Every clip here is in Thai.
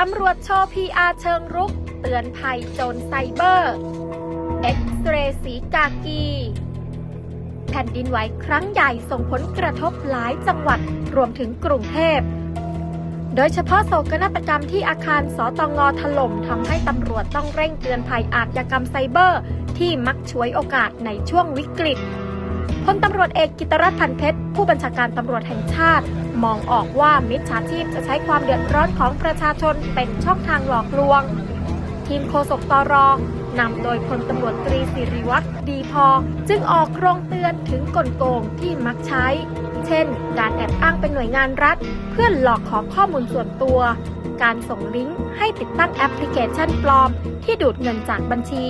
ตำรวจโชว์ PR เชิงรุก เตือนภัยโจรไซเบอร์ เอ็กซเรย์สีกากี แผ่นดินไหวครั้งใหญ่ส่งผลกระทบหลายจังหวัดรวมถึงกรุงเทพ โดยเฉพาะโศกนาฏกรรมที่อาคารสตงถล่มทำให้ตำรวจต้องเร่งเตือนภัยอาชญากรรมไซเบอร์ ที่มักฉวยโอกาสในช่วงวิกฤต พลตำรวจเอกกิตรัตน์พันเพชร ผู้บัญชาการตำรวจแห่งชาติ มองออกว่ามิจฉาชีพจะใช้ความเดือดร้อนของประชาชนเป็นช่องทางหลอกลวง ทีมโฆษกตรนำโดยพลตำรวจตรีสิริวัตรดีพอ จึงออกโรงเตือนถึงกลโกงที่มักใช้ เช่น การแอบอ้างเป็นหน่วยงานรัฐ เพื่อหลอกขอข้อมูลส่วนตัว การส่งลิงก์ให้ติดตั้งแอปพลิเคชันปลอม ที่ดูดเงินจากบัญชี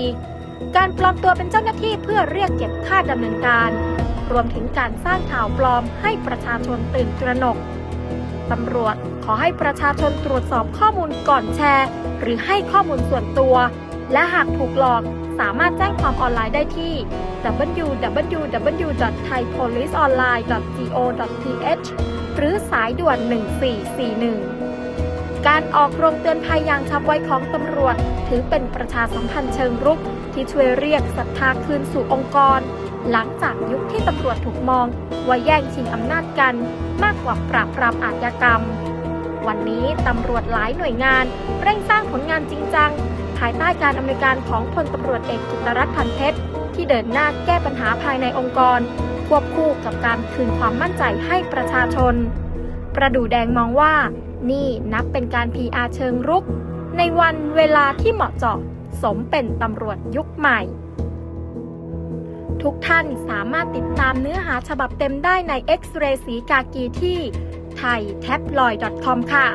การปลอมตัวเป็นเจ้าหน้าที่เพื่อเรียกเก็บค่าดำเนินการ รวมถึงการสร้างข่าวปลอมให้ประชาชนตื่นตระหนกตำรวจขอให้ประชาชนตรวจสอบข้อมูลก่อนแชร์ หรือให้ข้อมูลส่วนตัว และหากถูกหลอกสามารถแจ้งความออนไลน์ได้ที่ www.thaipoliceonline.go.th หรือสายด่วน 1441 การออกโรงเตือนภัยอย่างฉับไวของตำรวจ ถือเป็นประชาสัมพันธ์เชิงรุก ที่ช่วยเรียกศรัทธาคืนสู่องค์กร หลังจากยุคที่ตำรวจถูกมอง ว่าแย่งชิงอำนาจกัน มากกว่าปราบปรามอาชญากรรม วันนี้ตำรวจหลายหน่วยงาน เร่งสร้างผลงานจริงจังภายใต้การอำนวยการของพลตำรวจเอกกิตรัตน์พันเพชรที่เดินหน้าแก้ปัญหาภายในองค์กร ควบคู่กับการคืนความมั่นใจให้ประชาชน ประดูแดงมองว่า นี่นับเป็นการ PR เชิงรุก ในวันเวลาที่เหมาะเจาะสมเป็นตำรวจยุคใหม่ทุกท่านสามารถติดตามเนื้อหาฉบับเต็มได้ใน X-ray สีกากีที่ไทย t a b l o i d c o m ค่ะ